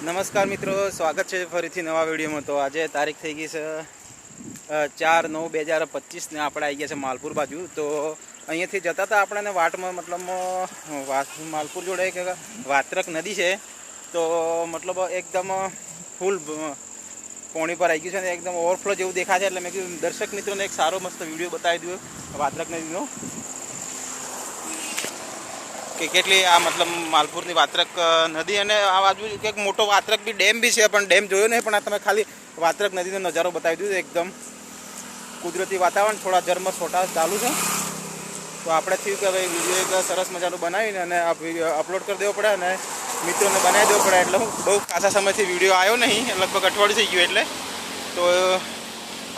નમસ્કાર મિત્રો, સ્વાગત છે ફરીથી નવા વિડીયોમાં. તો આજે તારીખ થઈ ગઈ છે ચાર નવ બે હજાર પચીસને આપણે આવી ગયા છે માલપુર બાજુ. તો અહીંયાથી જતા હતા આપણે ને વાટમાં, મતલબ માલપુર જોડે એક વાત્રક નદી છે. તો મતલબ એકદમ ફૂલ પોણી પર આવી ગયું છે અને એકદમ ઓવરફ્લો જેવું દેખાય છે. એટલે મેં કીધું દર્શક મિત્રોને એક સારો મસ્ત વીડિયો બતાવી દઉં વાત્રક નદીનો. કે કેટલી આ મતલબ માલપુરની વાત્રક નદી અને આ બાજુ એક મોટો વાત્રક બી ડેમ બી છે, પણ ડેમ જોયો નહીં, પણ આ તમે ખાલી વાત્રક નદીનો નજારો બતાવી દીધો, એકદમ કુદરતી વાતાવરણ, થોડા જર્મ છોટા ચાલુ છે. તો આપણે થયું કે હવે વીડિયો એક સરસ મજાનું બનાવીને અને અપલોડ કરી દેવો પડે અને મિત્રોને બનાવી દેવો પડે. એટલે હું બહુ ખાસા સમયથી વીડિયો આવ્યો નહીં લગભગ અઠવાડિયું થઈ ગયું એટલે. તો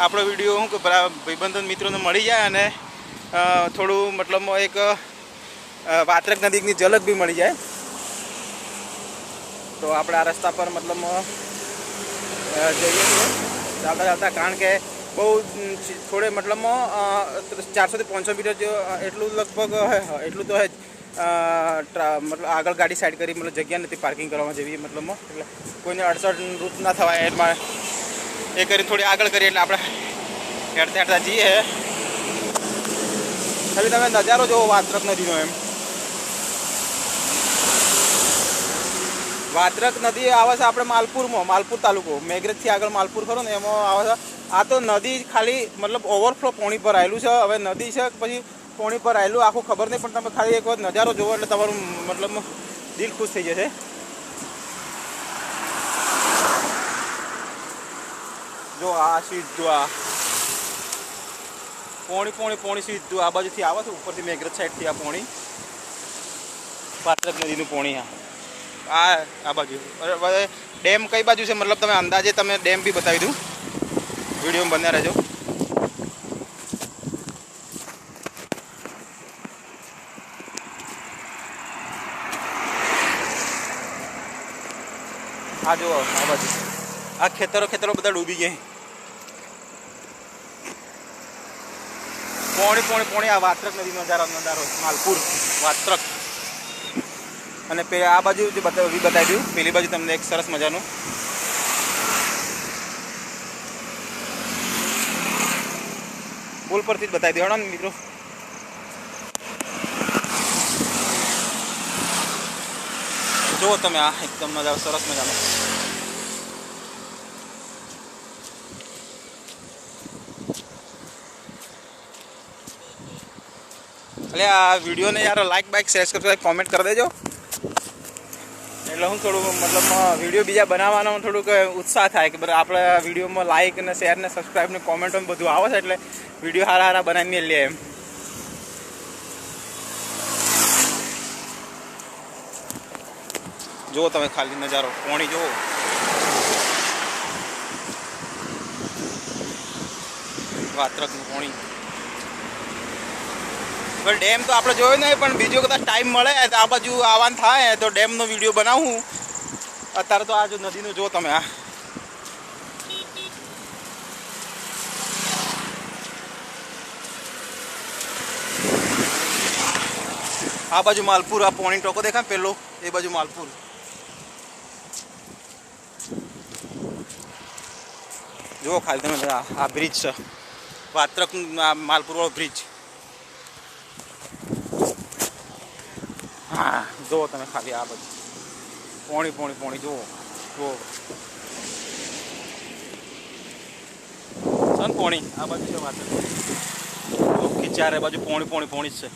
આપણો વીડિયો હું કે ભાઈબંધન મિત્રોને મળી જાય અને થોડું મતલબ એક વાત્રક નદીની ઝલક બી મળી જાય. તો આપણે આ રસ્તા પર મતલબ જઈએ છીએ. ચાલતા ચાલતા કારણ કે બહુ થોડે મતલબ ચારસોથી પાંચસો મીટર એટલું લગભગ એટલું તો હે મતલબ આગળ ગાડી સાઈડ કરી, મતલબ જગ્યા નથી પાર્કિંગ કરવામાં જેવી, મતલબ એટલે કોઈને અડસઠ રૂપ ના થવાય એમાં એ કરી થોડી આગળ કરીએ એટલે આપણે હેડતા હેડતા જઈએ. હવે તમે નજારો જોવો વાત્રક નદીનો એમ. વાત્રક નદી આવે છે આપણે માલપુરમાં, માલપુર તાલુકો. મેઘરજથી આગળ માલપુર ખરો ને, એમાં આવે છે. આ તો નદી ખાલી મતલબ ઓવરફ્લો પોણી પર આવેલું છે. હવે નદી છે પછી પોણી પર આવેલું, આખું ખબર નહીં, પણ તમે ખાલી એક વખત નજારો જોવો એટલે તમારું મતલબ દિલ ખુશ થઈ જશે. જો આ સીધું આ. પોણી પોણી પોણી સીધું આ બાજુથી આવે છે, ઉપરથી મેઘરજ સાઈડથી આ પોણી. પાત્રક નદીનું પોણી આ. આ આ બાજુ. ડેમ કઈ બાજુ છે? મતલબ તમે અંદાજે તમે ડેમ બી બતાવી દઉં. વિડીયોમાં બન્યા રહેજો. આ જુઓ, આ બાજુ. આ ખેતરો ખેતરો બધા ડૂબી ગયા. પોણી પોણી પોણી આ વાત્રક નદીનો નજારો નજારો, માલપુર વાત્રક. અને આ બાજુ જે બતાવી બતાવી પેલી બાજુ તમને એક સરસ મજાનું. પુલ પરથી જ બતાવી દેવાના ને મિત્રો. જુઓ તમે આ, એકદમ મજા સરસ મજાનો. એટલે આ વિડીયોને યાર like bike share subscribe comment કરી દેજો. એટલે હું થોડું મતલબ વીડિયો બીજા બનાવવાનો થોડુંક ઉત્સાહ થાય કે બરાબર આપણે વિડીયોમાં લાઈક અને શેર ને સબસ્ક્રાઈબ ને કોમેન્ટ ને બધું આવે છે એટલે વીડિયો સારા સારા બનાવીને લે એમ. જુઓ તમે ખાલી નજારો પોણી જુઓ. વાત્રકનું પોણી પણ ડેમ તો આપણે જોયો નહીં, પણ બીજો કદાચ ટાઈમ મળે તો આ બાજુ આવવાનું થાય, તો ડેમનો વીડિયો બનાવું. અત્યારે તો આ જો નદીનું જો તમે આ આ બાજુ માલપુર, આ પોણી ટોકો દેખાય પેલો? એ બાજુ માલપુર. જુઓ ખાલી તમે, આ આ બ્રિજ છે. વાત્રક આ માલપુર વાળો બ્રિજ હા. જુઓ તમે ખાલી આ બધું. પોણી પોણી પોણી, જુઓ જુઓ. છે ને પોણી? આ બાજુ છે વાત. ચારે બાજુ પોણી પોણી પોણી છે.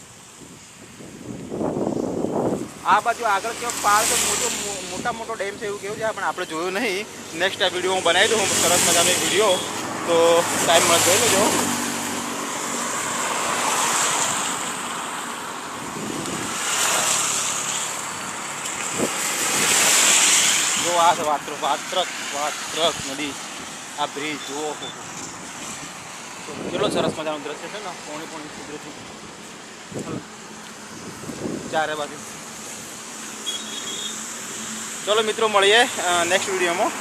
આ બાજુ આગળ કેવો પાર તો મોટો મોટા, મોટો ડેમ છે એવું કેવું છે, પણ આપણે જોયું નહીં. નેક્સ્ટ આ વીડિયો હું બનાવી દઉં સરસ મજાનો એક વીડિયો તો ટાઈમ મળે જોઈ લેજો. જો આ વાત્ર વાત્રક વાત્રક નદી. આ બ્રિજ જુઓ કેટલો સરસ મજાનું દ્રશ્ય છે ને પોણી પોણી કુદરતી. ચારે બાજુ. ચલો મિત્રો, મળીએ નેક્સ્ટ વિડીયોમાં